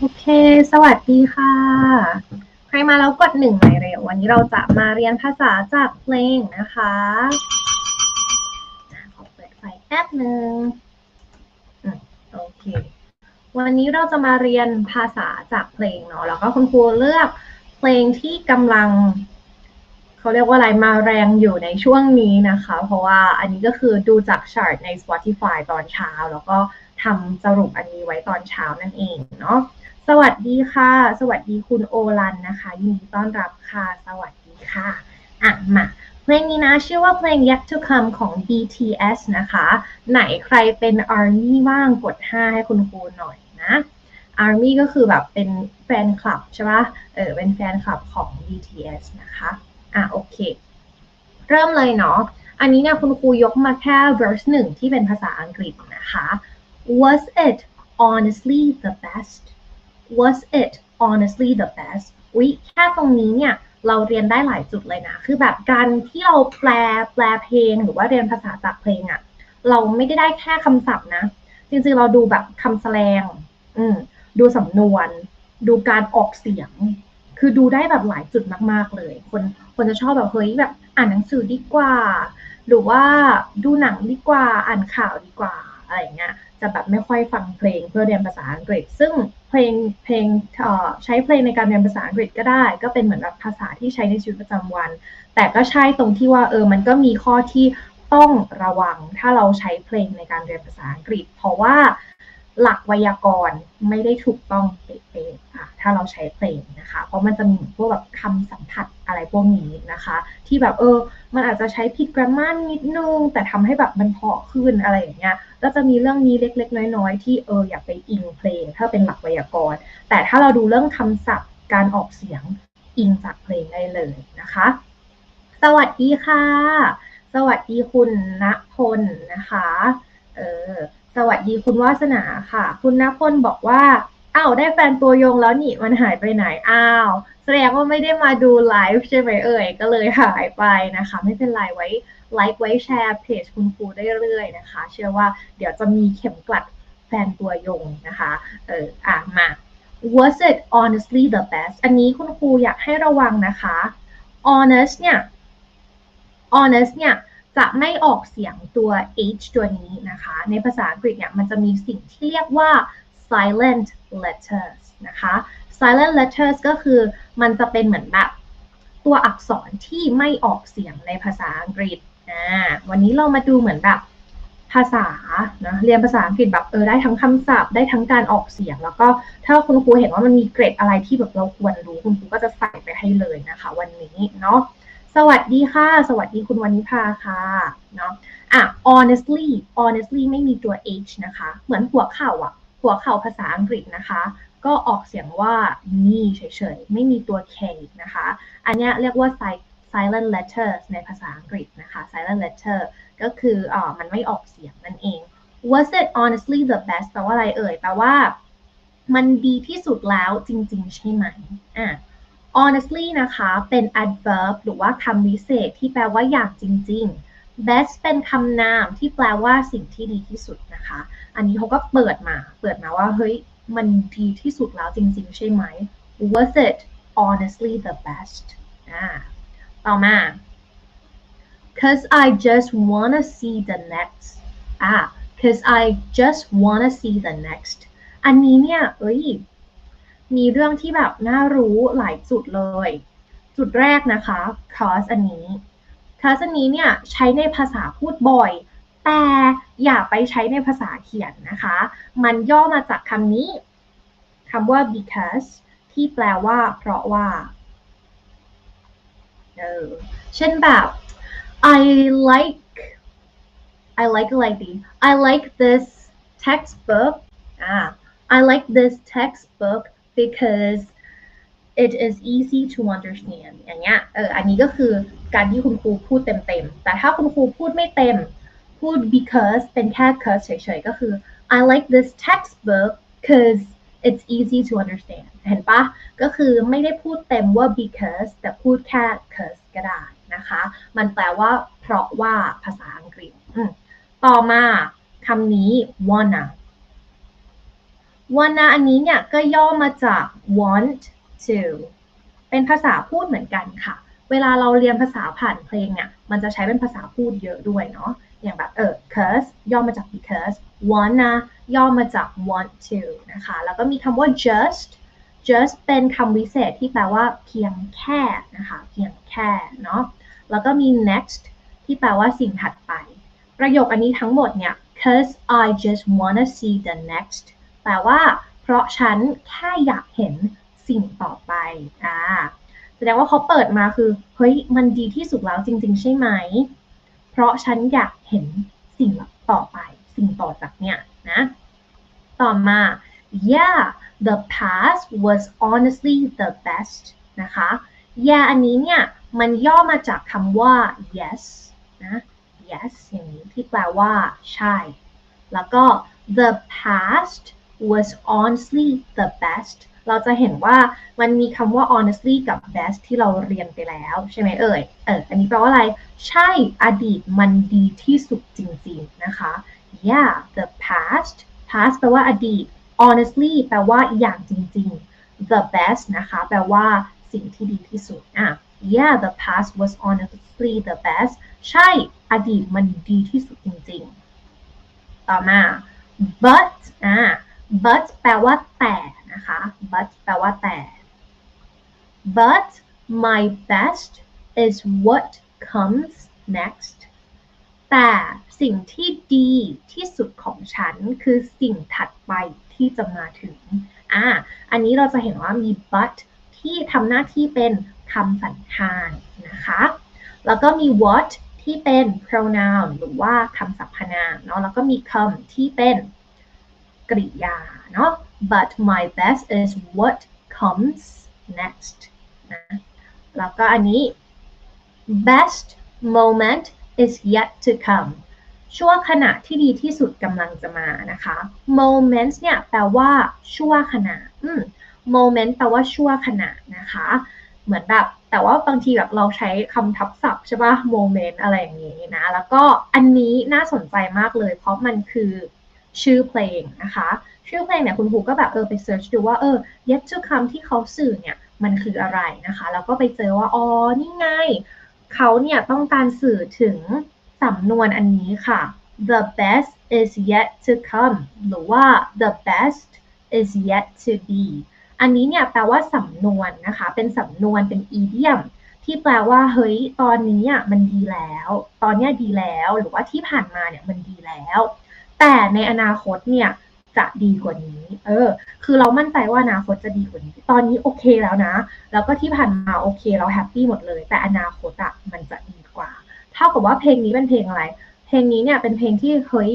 โอเค สวัสดีค่ะ ใครมาแล้วกดหนึ่งหน่อยเร็ว วันนี้เราจะมาเรียนภาษาจากเพลงนะคะขอเปิดไฟแป๊บหนึ่งโอเค วันนี้เราจะมาเรียนภาษาจากเพลงเนาะ แล้วก็คุณครูเลือกเพลงที่กำลัง เขาเรียกว่าอะไร มาแรงอยู่ในช่วงนี้นะคะ เพราะว่าอันนี้ก็คือดูจากชาร์ตใน Spotify ตอนเช้า แล้วก็ทำสรุปอันนี้ไว้ตอนเช้านั่นเองเนาะ สวัสดีค่ะ สวัสดีคุณโอลันนะคะ ยินดีต้อนรับค่ะ สวัสดีค่ะ อะมาเพลงนี้นะชื่อว่าเพลง Yet to Come ของ BTS นะคะ ไหนใครเป็น ARMY บ้างกด 5 ให้คุณครูหน่อยนะ ARMY ก็คือแบบเป็นแฟนคลับใช่ปะเออเป็นแฟนคลับของ BTS นะคะ อะโอเค เริ่มเลยเนาะอันนี้เนี่ยคุณครูยกมาแค่ verse หนึ่งที่เป็นภาษาอังกฤษนะคะ Was it honestly the best was it honestly the best อุ๊ยแค่ตรงนี้เนี่ยเราเรียนได้หลายจุดเลยนะ คือแบบการที่เราแปลแปลเพลงหรือว่าเรียนภาษาจากเพลงอะเราไม่ได้ได้แค่คำศัพท์นะ จริงๆเราดูแบบคำแสดง อืม ดูสำนวน ดูการออกเสียง คือดูได้แบบหลายจุดมาก ๆเลย คนคนจะชอบแบบเฮ้ยแบบอ่านหนังสือดีกว่า หรือว่าดูหนังดีกว่า อ่านข่าวดีกว่า อะไรอย่างเงี้ย จะแบบไม่ค่อยฟังเพลงเพื่อเรียนภาษาอังกฤษ ซึ่งเพลงเพลงใช้เพลงในการเรียนภาษาอังกฤษก็ได้ ก็เป็นเหมือนแบบภาษาที่ใช้ในชีวิตประจำวัน แต่ก็ใช่ตรงที่ว่าเออมันก็มีข้อที่ต้องระวังถ้าเราใช้เพลงในการเรียนภาษาอังกฤษ เพราะว่า หลักไวยากรณ์ไม่ได้ถูกต้องเป๊ะๆค่ะถ้าเราใช้เพลงนะคะ เพราะมันจะมีพวกแบบคำสัมผัสอะไรพวกนี้นะคะ ที่แบบเออ มันอาจจะใช้ผิดกรามันิดนึง แต่ทำให้แบบมันเพาะขึ้นอะไรอย่างเงี้ยก็จะมีเรื่องนี้เล็ก ๆ น้อย ๆ ที่เอออย่าไปอิงเพลง ถ้าเป็นหลักไวยากรณ์ แต่ถ้าเราดูเรื่องคำศัพท์การออกเสียงอิงจากเพลงได้เลยนะคะ สวัสดีค่ะ สวัสดีคุณณพลนะคะ เออ สวัสดีคุณวาสนาค่ะ คุณณพลบอกว่าอ้าวได้แฟนตัวยงแล้วนี่มันหายไปไหนอ้าว แสดงว่าไม่ได้มาดูไลฟ์ใช่ไหมเอ่ย ก็เลยหายไปนะคะ ไม่เป็นไรไว้ไลค์ไว้แชร์เพจคุณครูได้เรื่อยนะคะ เชื่อว่าเดี๋ยวจะมีเข็มกลัดแฟนตัวยงนะคะ เอออะมา was it honestly the best อันนี้คุณครูอยากให้ระวังนะคะ honest เนี่ย honest เนี่ย จะไม่ออกเสียงตัว h ตัวนี้นะคะ ในภาษาอังกฤษเนี่ยมันจะมีสิ่งที่เรียกว่า silent letters นะคะ silent letters ก็คือมันจะเป็นเหมือนแบบตัวอักษรที่ไม่ออกเสียงในภาษาอังกฤษอ่าวันนี้เรามาดูเหมือนแบบภาษานะเรียนภาษาอังกฤษแบบเออได้ทั้งคำศัพท์ได้ทั้งการออกเสียง แล้วก็ถ้าคุณครูเห็นว่ามันมีเกรดอะไรที่แบบเราควรรู้คุณครูก็จะใส่ไปให้เลยนะคะ วันนี้เนาะ สวัสดีค่ะ สวัสดีคุณวันนิพาค่ะเนาะอะ honestly honestly ไม่มีตัว h นะคะ เหมือนหัวเข่าอะ หัวเข่าภาษาอังกฤษนะคะ ก็ออกเสียงว่านี่เฉยๆ ไม่มีตัว k นะคะ อันนี้เรียกว่า silent letters ในภาษาอังกฤษนะคะ silent letter ก็คืออ่อมันไม่ออกเสียงนั่นเอง was it honestly the best แปลว่าอะไรเอ่ย แปลว่า มันดีที่สุดแล้วจริง ๆ ใช่ไหมอะ honestly นะคะ เป็น adverb หรือว่าคำวิเศษที่แปลว่าอยางจริง ๆ best เป็นคำนามที่แปลว่าสิ่งที่ดีที่สุดนะคะ อันนี้เขาก็เปิดมา เปิดมาว่าเฮ้ย มันดีที่สุดแล้วจริง ๆ ใช่ไหม was it honestly the best อ่าต่อมา cause I just wanna see the next อ่า cause I just wanna see the next อันนี้เนี่ย เอ้ย มีเรื่องที่แบบน่ารู้หลายจุดเลย จุดแรกนะคะ cause อันนี้ cause อันนี้เนี่ยใช้ในภาษาพูดบ่อย แต่อย่าไปใช้ในภาษาเขียนนะคะ มันย่อมาจากคำนี้คำว่า because ที่แปลว่า เพราะว่าเออเช่นแบบ I like I like อะไรดี I like this textbook อ่า I like this textbook because it is easy to understand อย่างเงี้ย เออ อันนี้ก็คือการที่คุณครูพูดเต็มๆ แต่ถ้าคุณครูพูดไม่เต็ม พูด because เป็นแค่ cause เฉยๆ ก็คือ I like this textbook because it's easy to understand เห็นปะก็คือไม่ได้พูดเต็มว่า because แต่พูดแค่ cause ก็ได้นะคะ มันแปลว่า เพราะว่าภาษาอังกฤษ ต่อมาคำนี้ wanna wanna อันนี้เนี่ยก็ย่อมาจาก want to เป็นภาษาพูดเหมือนกันค่ะ เวลาเราเรียนภาษาผ่านเพลงเนี่ย มันจะใช้เป็นภาษาพูดเยอะด้วยเนาะ อย่างแบบเออ cause ย่อมาจาก because wanna ย่อมาจาก want to นะคะ แล้วก็มีคำว่า just just เป็นคำวิเศษที่แปลว่าเพียงแค่นะคะ เพียงแค่เนาะ แล้วก็มี next ที่แปลว่าสิ่งถัดไป ประโยคอันนี้ทั้งหมดเนี่ย cause I just wanna see the next ลว่า เพราะฉันแค่อยากเห็นสิ่งต่อไปอ่าแสดงว่าเขาเปิดมาคือเฮ้ยมันดีที่สุดแล้วจริง ๆ ใช่ไหม เพราะฉันอยากเห็นสิ่งต่อไป สิ่งต่อจากเนี่ยนะต่อมา yeah the past was honestly the best นะคะ yeah อันนี้เนี่ยมันย่อมาจากคำว่า yes นะ yes อย่างนี้ที่แปลว่าใช่ แล้วก็ the past was honestly the best เราจะเห็นว่ามันมีคำว่า honestly กับ best ที่เราเรียนไปแล้ว ใช่ไหมเอ่ย เออ อันนี้แปลว่าอะไร ใช่อดีตมันดีที่สุดจริงๆ นะคะ yeah the past past แปลว่าอดีต honestly แปลว่าอย่างจริงๆ the best นะคะ แปลว่าสิ่งที่ดีที่สุด อะ yeah the past was honestly the best ใช่ อดีตมันดีที่สุดจริงๆ ต่อมา but อะ but แปลว่าแต่นะคะ but แปลว่าแต่ but my best is what comes next แต่สิ่งที่ดีที่สุดของฉันคือสิ่งถัดไปที่จะมาถึง อ่า อันนี้เราจะเห็นว่ามี but ที่ทำหน้าที่เป็นคำสันธานนะคะ แล้วก็มี what ที่เป็น pronoun หรือว่าคำสรรพนามเนาะ แล้วก็มี come ที่เป็น กริยาเนาะ but my best is what comes next นะแล้วก็อันนี้ best moment is yet to come ชั่วขณะที่ดีที่สุดกำลังจะมานะคะ moment เนี่ยแปลว่าชั่วขณะอืม moment แปลว่าชั่วขณะนะคะ เหมือนแบบแต่ว่าบางทีแบบเราใช้คำทับศัพท์ใช่ป่ะ moment อะไรอย่างนี้นะ แล้วก็อันนี้น่าสนใจมากเลย เพราะมันคือ ชื่อเพลงนะคะ ชื่อเพลงเนี่ยคุณครูก็แบบเออไปเซิร์ชดูว่าเออ yet to come ที่เขาสื่อเนี่ยมันคืออะไรนะคะ แล้วก็ไปเจอว่าอ๋อนี่ไงเขาเนี่ยต้องการสื่อถึงสำนวนอันนี้ค่ะ the best is yet to come หรือว่า the best is yet to be อันนี้เนี่ยแปลว่าสำนวนนะคะ เป็นสำนวนเป็น idiom ที่แปลว่าเฮ้ยตอนนี้อะมันดีแล้ว ตอนนี้ดีแล้ว หรือว่าที่ผ่านมาเนี่ยมันดีแล้ว แต่ในอนาคตเนี่ยจะดีกว่านี้ เออ คือเรามั่นใจว่าอนาคตจะดีกว่านี้ ตอนนี้โอเคแล้วนะ แล้วก็ที่ผ่านมาโอเคเราแฮปปี้หมดเลย แต่อนาคตอะมันจะดีกว่า เท่ากับว่าเพลงนี้เป็นเพลงอะไร เพลงนี้เนี่ยเป็นเพลงที่เฮ้ย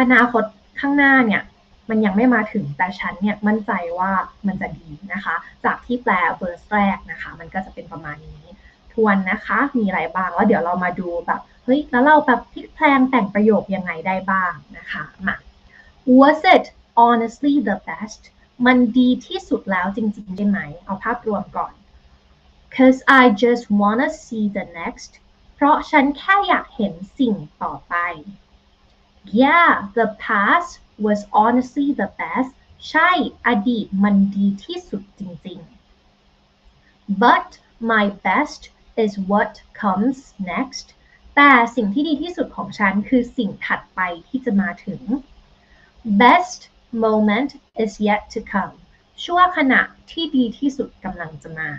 อนาคตข้างหน้าเนี่ย มันยังไม่มาถึง แต่ฉันเนี่ยมั่นใจว่ามันจะดีนะคะ จากที่แปลเวอร์สแรกนะคะ มันก็จะเป็นประมาณนี้ ทวนนะคะ มีอะไรบ้างแล้วเดี๋ยวเรามาดูแบบเฮ้ยแล้วเราแบบพลิกแพลงแต่งประโยคยังไงได้บ้างนะคะมา was it honestly the best มันดีที่สุดแล้วจริงๆได้ไหม เอาภาพรวมก่อน cause I just wanna see the next เพราะฉันแค่อยากเห็นสิ่งต่อไป yeah the past was honestly the best ใช่ อดีตมันดีที่สุดจริงๆ but my best is what comes next แต่สิ่งที่ดีที่สุดของฉันคือสิ่งถัดไปที่จะมาถึง best moment is yet to come ชั่วขณะที่ดีที่สุดกำลังจะมา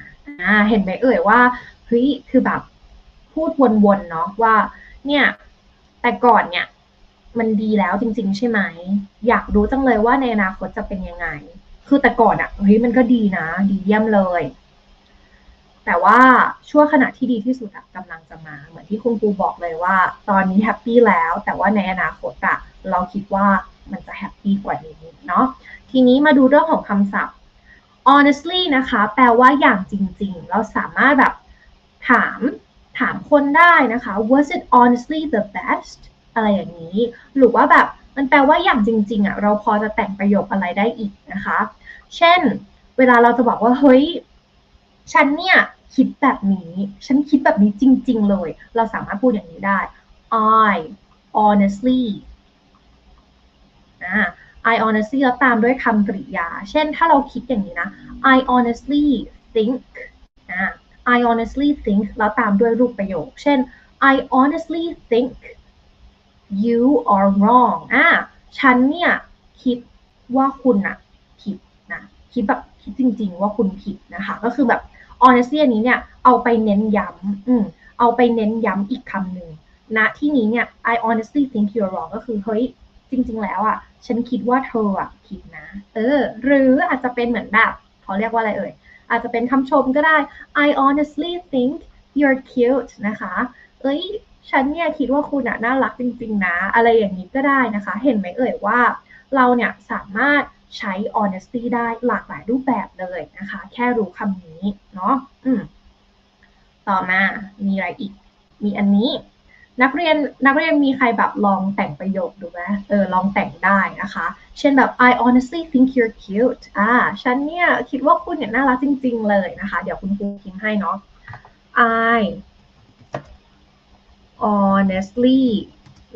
เห็นไหมเอ่ยว่าเฮ้ยคือแบบพูดวนๆเนาะว่า เนี่ยแต่ก่อนเนี่ย มันดีแล้วจริง ๆ ใช่ไหม อยากรู้จังเลยว่าในอนาคตจะเป็นยังไง คือแต่ก่อนอะ่ะเฮ้ยมันก็ดีนะ ดีเยี่ยมเลย แต่ว่าช่วงขณะที่ดีที่สุดกำลังจะมา เหมือนที่คุณครูบอกเลยว่า ตอนนี้แฮปปี้แล้ว แต่ว่าในอนาคตอะเราคิดว่ามันจะแฮปปี้กว่านี้เนาะทีนี้มาดูเรื่องของคำศัพท์ honestly นะคะ แปลว่าอย่างจริง ๆ เราสามารถแบบถามถามคนได้นะคะ was it honestly the best อะไรอย่างนี้ หรือว่าแบบมันแปลว่าอย่างจริง ๆอะเราพอจะแต่งประโยคอะไรได้อีกนะคะ เช่น เวลาเราจะบอกว่าเฮ้ย ฉันเนี่ยคิดแบบนี้ ฉันคิดแบบนี้จริง ๆ เลย เราสามารถพูดอย่างนี้ได้ I honestly อ่า I honestly แล้วตามด้วยคำกริยา เช่นถ้าเราคิดอย่างนี้นะ I honestly think อ่า I honestly think แล้วตามด้วยรูปประโยค เช่น I honestly think you are wrong อ่าฉันเนี่ยคิดว่าคุณอะผิดนะ คิดแบบคิดจริง ๆ ว่าคุณผิดนะคะ ก็คือแบบ honestly อันนี้เนี่ยเอาไปเน้นย้ำอืมเอาไปเน้นย้ำอีกคำหนึ่งณที่นี้เนี่ย I honestly think you're wrong ก็คือเฮ้ยจริง ๆ แล้วอะ ฉันคิดว่าเธออะผิดนะ เออ หรืออาจจะเป็นเหมือนแบบเขาเรียกว่าอะไรเอ่ย อาจจะเป็นคำชมก็ได้ I honestly think you're cute นะคะ เอ้ย ฉันเนี่ยคิดว่าคุณอะน่ารักจริง ๆ นะ อะไรอย่างนี้ก็ได้นะคะ เห็นไหมเอ่ยว่า เราเนี่ยสามารถ ใช้ honesty ได้หลากหลายรูปแบบเลยนะคะ แค่รู้คำนี้เนาะอืมต่อมามีอะไรอีก มีอันนี้ นักเรียนนักเรียนมีใครแบบลองแต่งประโยคดูไหมเออลองแต่งได้นะคะ เช่นแบบ I honestly think you're cute อ่าฉันเนี่ยคิดว่าคุณเนี่ยน่ารักจริง ๆ เลยนะคะ เดี๋ยวคุณครูพิมพ์ให้เนาะ I honestly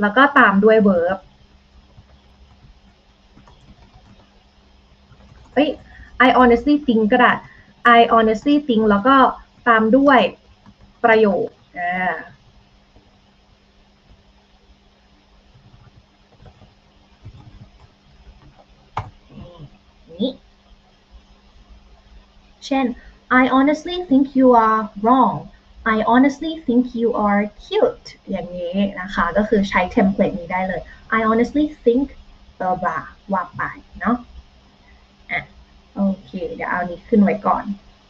แล้วก็ตามด้วย verb เอ้ย I honestly think ก็ได้ I honestly think แล้วก็ตามด้วยประโยคอ่านี้เช่น I honestly think you are wrong I honestly think you are cute อย่างนี้นะคะ ก็คือใช้เทมเพลตนี้ได้เลย I honestly think blah blah ว่าไปเนาะ โอเค เดี๋ยวเอานี้ขึ้นไว้ก่อน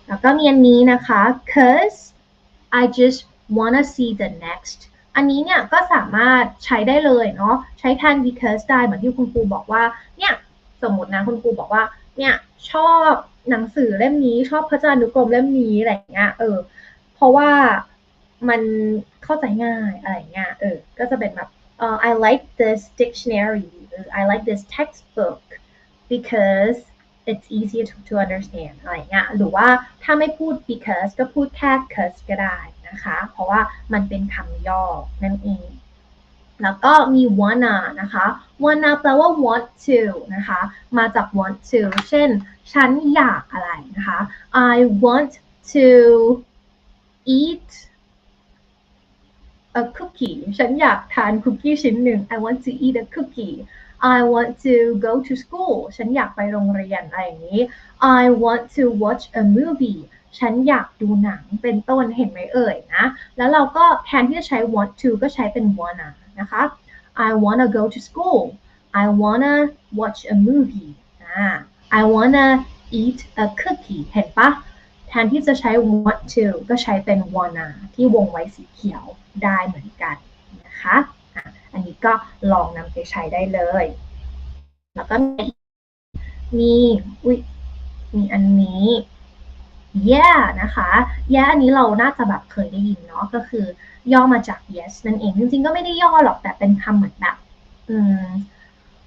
แล้วก็มีอันนี้นะคะ cause I just wanna see the next อันนี้เนี่ยก็สามารถใช้ได้เลยเนาะ ใช้แทน because ได้เหมือนที่คุณครูบอกว่า เนี่ย สมมตินะคุณครูบอกว่า เนี่ย ชอบหนังสือเล่มนี้ชอบพจนานุกรมเล่มนี้อะไรเงี้ย เออ เพราะว่ามันเข้าใจง่ายอะไรเงี้ย เออ ก็จะเป็นแบบเอ่อ I like this dictionary หรือ I like this textbook because it's easier to, to understand อะไรเงี้ยหรือว่าถ้าไม่พูด because ก็พูดแค่ cause ก็ได้นะคะ เพราะว่ามันเป็นคำย่อนั่นเอง แล้วก็มี wanna นะคะ wanna แปลว่า want to นะคะ มาจาก want to เช่น ฉันอยากอะไรนะคะ I want to eat a cookie ฉันอยากทานคุกกี้ชิ้นหนึ่ง I want to eat a cookie I want to go to school ฉันอยากไปโรงเรียนอะไรอย่างนี้ I want to watch a movie ฉันอยากดูหนังเป็นต้นเห็นไหมเอ่ยนะ แล้วเราก็แทนที่จะใช้ want to ก็ใช้เป็น wanna นะคะ I wanna go to school I wanna watch a movie อ่า I wanna eat a cookie เห็นปะแทนที่จะใช้ want to ก็ใช้เป็น wanna ที่วงไว้สีเขียวได้เหมือนกันนะคะ อันนี้ก็ลองนำไปใช้ได้เลย แล้วก็มีมีอุ๊ยมีอันนี้ yeah นะคะ yeah อันนี้เราน่าจะแบบเคยได้ยินเนาะก็คือย่อมาจาก yes นั่นเอง จริงๆ ก็ไม่ได้ย่อหรอกแต่เป็นคำเหมือนแบบอืม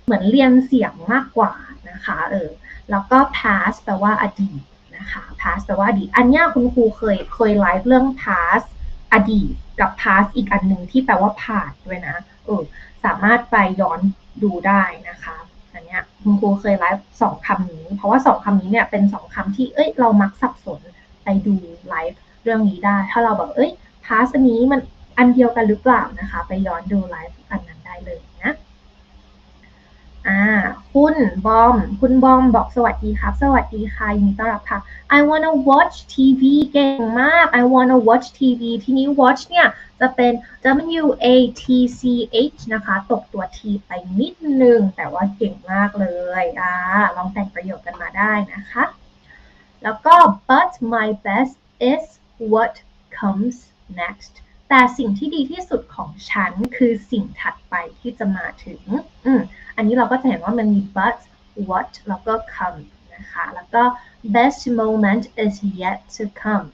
เหมือนเรียนเสียงมากกว่านะคะเออแล้วก็ past แปลว่าอดีตนะคะ past แปลว่าอดีต อันนี้คุณครูเคยเคยไลฟ์เรื่อง past อดีตกับ past อีกอันหนึ่งที่แปลว่าผ่านด้วยนะเออสามารถไปย้อนดูได้นะคะอันเนี้ยคุณครูเคยไลฟ์สองคำนี้ เพราะว่าสองคำนี้เนี่ยเป็นสองคำที่เอ้ยเรามักสับสนไปดูไลฟ์เรื่องนี้ได้ ถ้าเราแบบเอ้ย past นี้มันอันเดียวกันหรือเปล่านะคะ ไปย้อนดูไลฟ์อันนั้นได้เลย อ่าคุณบอม คุณบอมบอกสวัสดีครับ สวัสดีค่ะยินดีต้อนรับค่ะ I wanna watch TV เก่งมาก I wanna watch TV ทีนี้ watch เนี่ยจะเป็น W A T C H นะคะ ตกตัว T ไปนิดนึง แต่ว่าเก่งมากเลยอ่าลองแต่งประโยคกันมาได้นะคะ แล้วก็ but my best is what comes next แต่สิ่งที่ดีที่สุดของฉันคือสิ่งถัดไปที่จะมาถึงอืมอันนี้เราก็จะเห็นว่ามันมี but what แล้วก็ come นะคะ แล้วก็ best moment is yet to come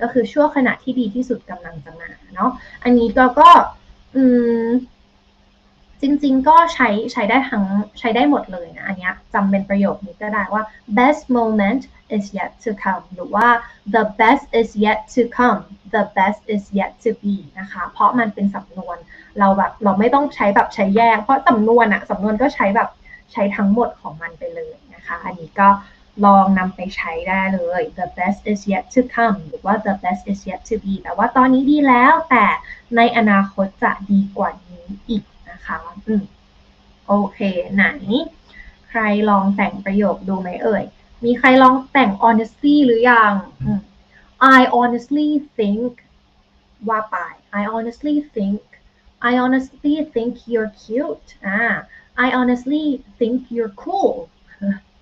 ก็คือช่วงขณะที่ดีที่สุดกำลังจะมาเนาะ อันนี้ก็ก็อืม จริงๆ ก็ใช้ใช้ได้ทั้งใช้ได้หมดเลยนะอันเนี้ยจำเป็นประโยคนี้ก็ได้ว่า best moment is yet to come หรือว่า the best is yet to come the best is yet to be นะคะ เพราะมันเป็นสำนวนเราแบบเราไม่ต้องใช้แบบใช้แยก เพราะสำนวนอะสำนวนก็ใช้แบบใช้ทั้งหมดของมันไปเลยนะคะ อันนี้ก็ลองนำไปใช้ได้เลย the best is yet to come หรือว่า the best is yet to be แต่ว่าตอนนี้ดีแล้วแต่ในอนาคตจะดีกว่านี้อีก นะคะอืมโอเค ไหน ใครลองแต่งประโยคดูไหมเอ่ย มีใครลองแต่ง honestly หรือยัง I honestly think ว่าไป I honestly think I honestly think you're cute อ่า I honestly think you're cool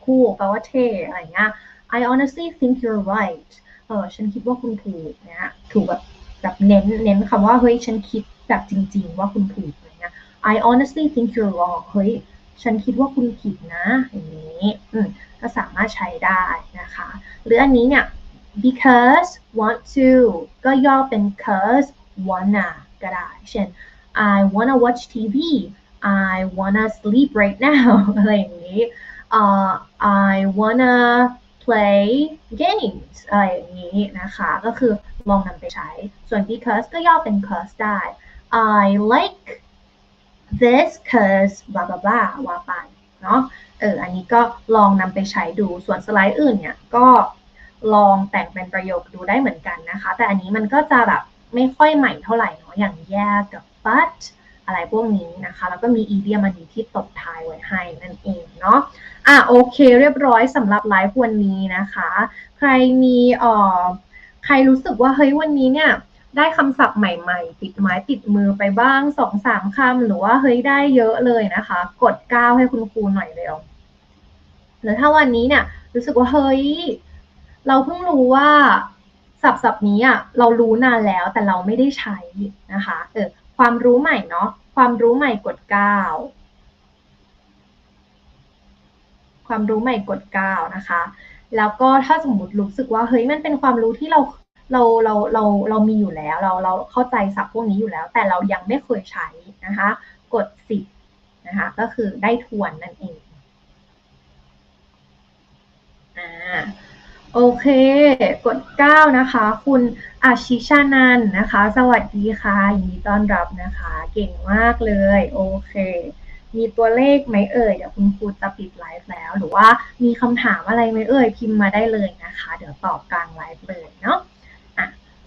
cool แปลว่าเท่อะไรเงี้ย I honestly think you're right เออฉันคิดว่าคุณถูกนี่ยถูกแบบแบบเน้นเน้นคำว่าเฮ้ยฉันคิดแบบจริง ๆ ว่าคุณถูกอะไรเงี้ย I honestly think you're wrong เฮ้ย ฉันคิดว่าคุณผิดนะอย่างนี้อืมก็สามารถใช้ได้นะคะ หรืออันนี้เนี่ย because want to ก็ย่อเป็น cause wanna ก็ได้ เช่น I wanna watch TV I wanna sleep right now อะไรอย่างนี้ uh, I wanna play games อะไรอย่างนี้นะคะ ก็คือลองนำไปใช้ ส่วน because ก็ย่อเป็น cause ได้ I like this cause blah blah blah ว่าไปเนาะเอออันนี้ก็ลองนำไปใช้ดูส่วนสไลด์อื่นเนี่ยก็ลองแต่งเป็นประโยคดูได้เหมือนกันนะคะ แต่อันนี้มันก็จะแบบไม่ค่อยใหม่เท่าไหร่เนาะอย่าง yeah กับ but อะไรพวกนี้นะคะ แล้วก็มี idiom อันนี้ที่ตบท้ายไว้ให้นั่นเองเนาะอะโอเคเรียบร้อยสำหรับไลฟ์วันนี้นะคะ ใครมีเอ่อใครรู้สึกว่าเฮ้ยวันนี้เนี่ย ได้คำศัพท์ใหม่ๆ ติดไม้ติดมือไปบ้างสองสามคำหรือว่าเฮ้ยได้เยอะเลยนะคะ กดก้าวให้คุณครูหน่อยเร็วหรือถ้าวันนี้เนี่ย รู้สึกว่าเฮ้ย เราเพิ่งรู้ว่าศัพท์ศัพท์นี้อะเรารู้นานแล้วแต่เราไม่ได้ใช้นะคะเออความรู้ใหม่เนาะความรู้ใหม่กดก้าวความรู้ใหม่กดก้าวนะคะ แล้วก็ถ้าสมมติรู้สึกว่าเฮ้ยมันเป็นความรู้ที่เรา เราเราเราเรามีอยู่แล้ว เราเราเข้าใจศัพท์พวกนี้อยู่แล้ว แต่เรายังไม่เคยใช้นะคะ กดสิบนะคะก็คือได้ทวนนั่นเองอ่าโอเค กด 9 นะคะ คุณอาชิชานันนะคะ สวัสดีค่ะยินดีต้อนรับนะคะ เก่งมากเลย โอเค มีตัวเลขไหมเอ่ย เดี๋ยวคุณครูจะปิดไลฟ์แล้ว หรือว่ามีคำถามอะไรไหมเอ่ย พิมพ์มาได้เลยนะคะ เดี๋ยวตอบกลางไลฟ์เลยเนาะอะ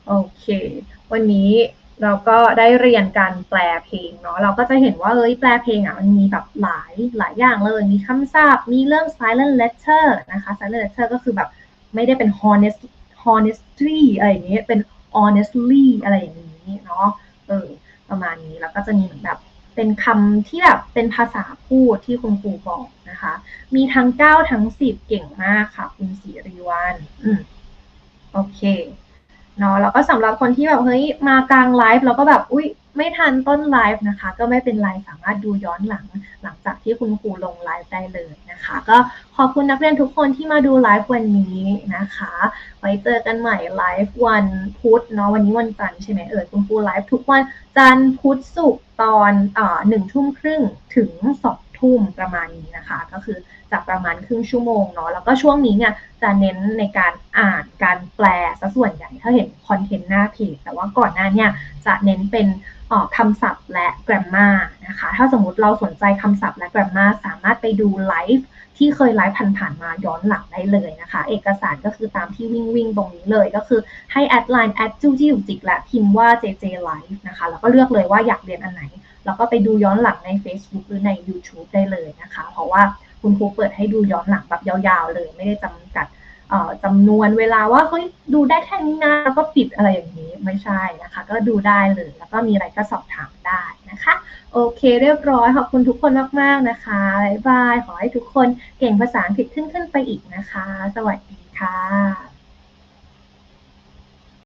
โอเค วันนี้เราก็ได้เรียนการแปลเพลงเนาะ เราก็จะเห็นว่าเอ้ยแปลเพลงอะมันมีแบบหลายหลายอย่างเลย มีคำศัพท์ มีเรื่อง silent letter นะคะ silent letter ก็คือแบบไม่ได้เป็น honest honestly อะไรอย่างนี้เป็น honestly อะไรอย่างนี้เนาะ เออ ประมาณนี้ แล้วก็จะมีเหมือนแบบเป็นคำที่แบบเป็นภาษาพูดที่คุณครูบอกนะคะ มีทั้ง 9 ทั้ง 10 เก่งมากค่ะ คุณสิริวัลอืมโอเค เนาะแล้วก็สำหรับคนที่แบบเฮ้ยมากลางไลฟ์แล้วก็แบบอุ้ยไม่ทันต้นไลฟ์นะคะ ก็ไม่เป็นไรสามารถดูย้อนหลังหลังจากที่คุณครูลงไลฟ์ได้เลยนะคะ ก็ขอบคุณนักเรียนทุกคนที่มาดูไลฟ์วันนี้นะคะ ไว้เจอกันใหม่ไลฟ์วันพุธเนาะวันนี้วันจันทร์ใช่ไหมเออคุณครูไลฟ์ทุกวันจันทร์พุธศุกร์ตอนอ่าหนึ่งทุ่มครึ่งถึงสอง ทุ่มประมาณนี้นะคะ ก็คือจะประมาณครึ่งชั่วโมงเนาะแล้วก็ช่วงนี้เนี่ยจะเน้นในการอ่านการแปลซะส่วนใหญ่ถ้าเห็นคอนเทนต์หน้าเพจแต่ว่าก่อนหน้าเนี่ยจะเน้นเป็นคำศัพท์และ grammar นะคะ ถ้าสมมติเราสนใจคำศัพท์และ grammar สามารถไปดูไลฟ์ที่เคยไลฟ์ผ่านๆมาย้อนหลังได้เลยนะคะ เอกสารก็คือตามที่วิ่งวิ่งตรงนี้เลยก็คือให้แอดไลน์แอดจูจิวจิกและพิมพ์ว่า JJ Live นะคะ แล้วก็เลือกเลยว่าอยากเรียนอันไหน แล้วก็ไปดูย้อนหลังใน Facebook หรือใน YouTube ได้เลยนะคะ เพราะว่าคุณครูเปิดให้ดูย้อนหลังแบบยาวๆเลย ไม่ได้จำกัดจำนวนเวลาว่าเฮ้ยดูได้แค่นี้นะแล้วก็ปิดอะไรอย่างนี้ไม่ใช่นะคะ ก็ดูได้เลยแล้วก็มีอะไรก็สอบถามได้นะคะ โอเคเรียบร้อยขอบคุณทุกคนมากๆนะคะบ๊ายบายขอให้ทุกคนเก่งภาษาอังกฤษขึ้นขึ้นไปอีกนะคะ สวัสดีค่ะ